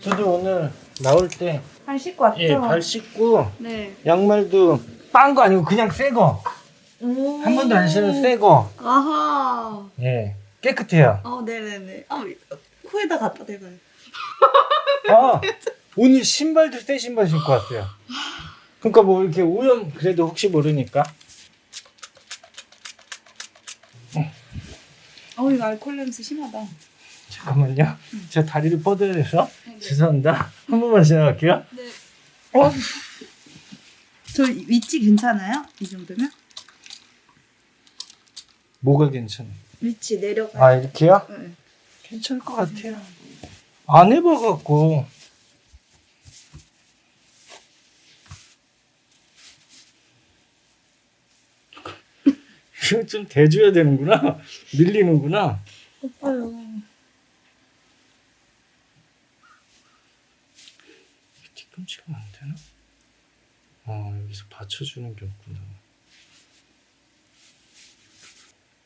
저도 오늘 나올 때, 발 씻고 왔죠? 예, 발 씻고, 네. 양말도 빤 거 아니고 그냥 새 거. 한 번도 안 신은 새 거. 아하. 예, 깨끗해요. 어, 네네네. 아, 코에다 갖다 대봐요. 아, 오늘 신발도 새 신발 신고 왔어요. 그러니까 뭐 이렇게 오염, 그래도 혹시 모르니까. 어, 이거 알콜 냄새 심하다. 잠깐만요. 제가 다리를 뻗어야 돼서. 죄송합니다. 한 번만 지나갈게요. 네. 어. 저 위치 괜찮아요? 이 정도면? 뭐가 괜찮아? 위치 내려가. 아, 이렇게요? 네. 괜찮을 것 같아요. 안 해봐갖고. 이거 좀 대줘야 되는구나. 밀리는구나. 오빠요. 뒤꿈치가 안 되나? 아, 여기서 받쳐주는 게 없구나.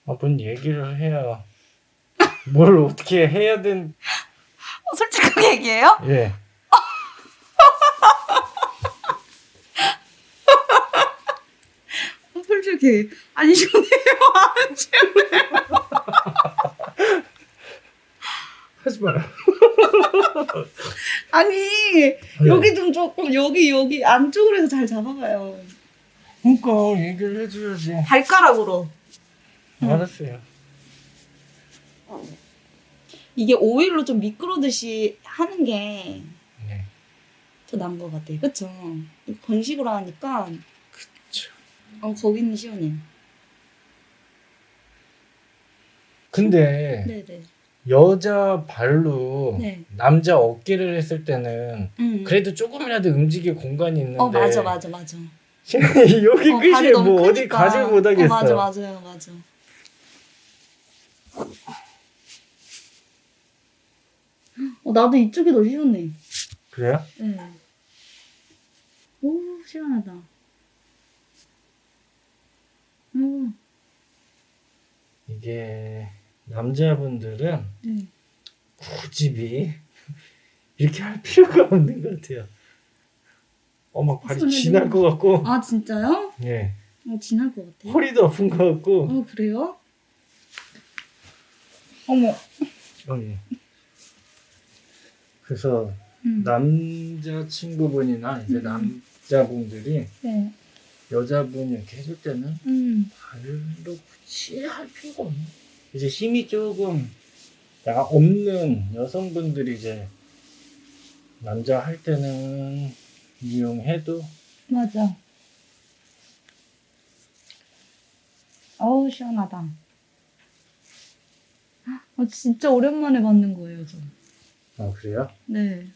아, 뭔 얘기를 해야. 뭘 어떻게 해야 된, 어, 솔직하게 얘기해요? 예. 어, 솔직히. 아니, 저네요. 안 지울래요. 하지 마라. 아니, 여기 좀 조금, 여기, 여기 안쪽으로 해서 잘 잡아봐요. 그러니까 얘기를 해줘야지. 발가락으로. 알았어요. 이게 오일로 좀 미끄러듯이 하는 게더 네. 나은 것 같아요. 그쵸? 건식으로 하니까, 그쵸. 어, 거기는 시원해요. 근데 네네. 여자 발로 네. 남자 어깨를 했을 때는 음. 그래도 조금이라도 움직일 공간이 있는데 어, 맞아, 맞아, 맞아. 여기 어, 끝이 뭐 어디. 가지 못하겠어. 어, 맞아, 맞아요, 맞아. 어, 나도 이쪽이 더 시원해. 그래요? 네. 오, 시원하다. 오, 이게 남자분들은 네. 굳이 이렇게 할 필요가 없는 것 같아요. 어, 막 발이 지날 것 같고, 아, 진짜요? 예, 어, 지날 것 같아요. 허리도 아픈 것 같고, 어, 그래요? 어머. 어, 예. 그래서 음. 남자 친구분이나 이제 음. 남자분들이 네. 여자분이 이렇게 해줄 때는 음. 발로 굳이 할 필요가 없네. 이제 힘이 조금 없는 여성분들이 이제 남자 할 때는 이용해도 맞아. 어우, 시원하다. 아, 진짜 오랜만에 받는 거예요, 저. 아 그래요? 네.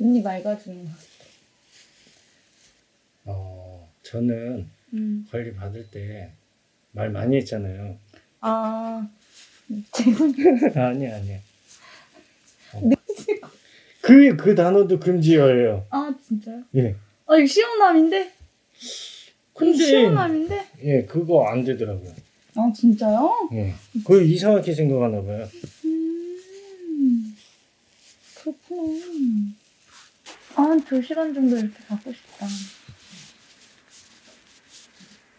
눈이 맑아지는 거. 어 저는 음. 관리 받을 때 말 많이 했잖아요. 아, 지금 아니 아니. 어. 그, 그 단어도 금지어예요. 아 진짜요? 예. 아 이거 시원함인데? 근데, 시원함인데? 예, 그거 안 되더라고요. 아 진짜요? 예. 그거 이상하게 생각하나 봐요. 음, 그렇구나. 아, 두 시간 정도 이렇게 받고 싶다.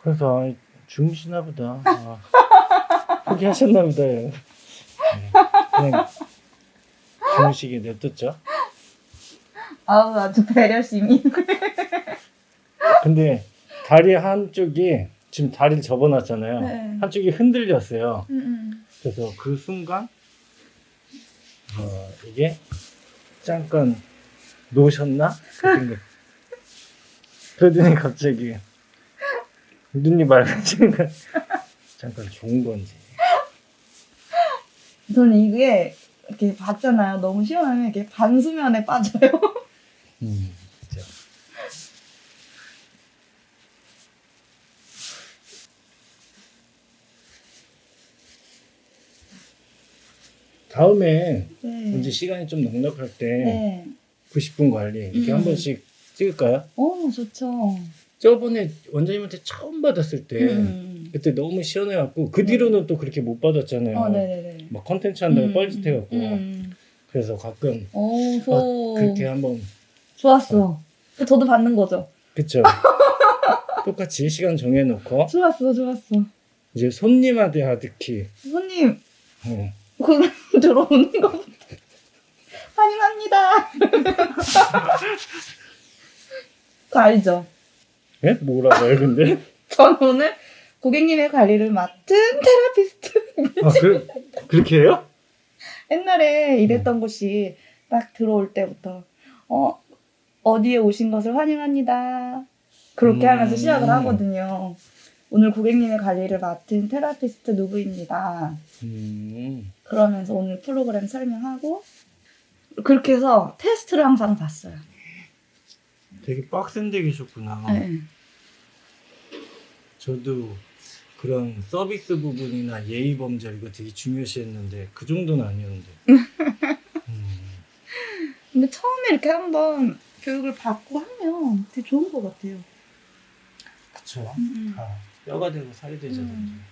그래서 아, 중시나 보다. 아, 포기하셨나 보다요. 네. 그냥 주무시게 냅뒀죠. 아우, 아주 배려심이. 근데 다리 한쪽이 지금 다리를 접어놨잖아요. 네. 한쪽이 흔들렸어요. 음, 음. 그래서 그 순간 어, 이게 잠깐 놓으셨나? 그. 그러더니 갑자기 눈이 맑아지는 건 잠깐 좋은 건지. 저는 이게 이렇게 봤잖아요. 너무 시원하면 이렇게 반수면에 빠져요. 음, 진짜. 다음에 네. 이제 시간이 좀 넉넉할 때 네. 90분 관리 이렇게 음. 한 번씩 찍을까요? 어, 좋죠. 저번에 원장님한테 처음 받았을 때 음. 그때 너무 시원해갖고 그 뒤로는 또 그렇게 못 받았잖아요. 어, 네네네. 막 컨텐츠 한다고 음, 뻘짓해갖고 음. 그래서 가끔 오, 소. 어, 그렇게 한번 좋았어. 저도 받는 거죠. 그쵸 똑같이 시간 정해놓고 좋았어, 좋았어. 이제 손님한테 하드키 손님, 어. 그 들어오는 거 환영합니다. 그거 알죠? 예? 뭐라고요 근데? 전 오늘 고객님의 관리를 맡은 테라피스트. 아 그, 그렇게 해요? 옛날에 일했던 곳이 딱 들어올 때부터 어 어디에 오신 것을 환영합니다. 그렇게 음. 하면서 시작을 하거든요. 오늘 고객님의 관리를 맡은 테라피스트 누구입니다. 음, 그러면서 오늘 프로그램 설명하고 그렇게 해서 테스트를 항상 봤어요. 되게 빡센 데 계셨구나 네. 저도 그런 서비스 부분이나 예의 범절 이거 되게 중요시했는데 그 정도는 아니었는데 음, 근데 처음에 이렇게 한번 교육을 받고 하면 되게 좋은 것 같아요. 그쵸 음. 아, 뼈가 되고 살이 되잖아요 음.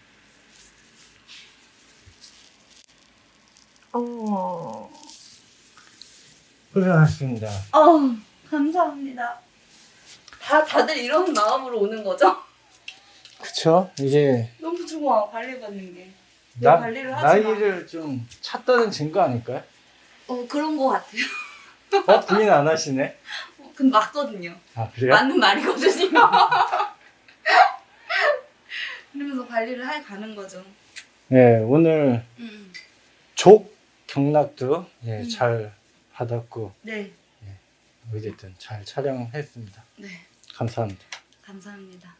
어. 훌륭하십니다 어, 감사합니다. 다 다들 이런 마음으로 오는 거죠? 그쵸 이제 너무 좋아 관리 받는 게. 나, 관리를 하지 마. 나이를 좀 찼다는 증거 아닐까요? 어 그런 거 같아요. 어? 부인 안 하시네 어, 근데 맞거든요. 아 그래요? 맞는 말이거든요. 그러면서 관리를 해 가는 거죠. 네 오늘 음. 족 경락도 예, 음. 잘 받았고 네, 어쨌든 잘 촬영했습니다. 네, 감사합니다. 감사합니다.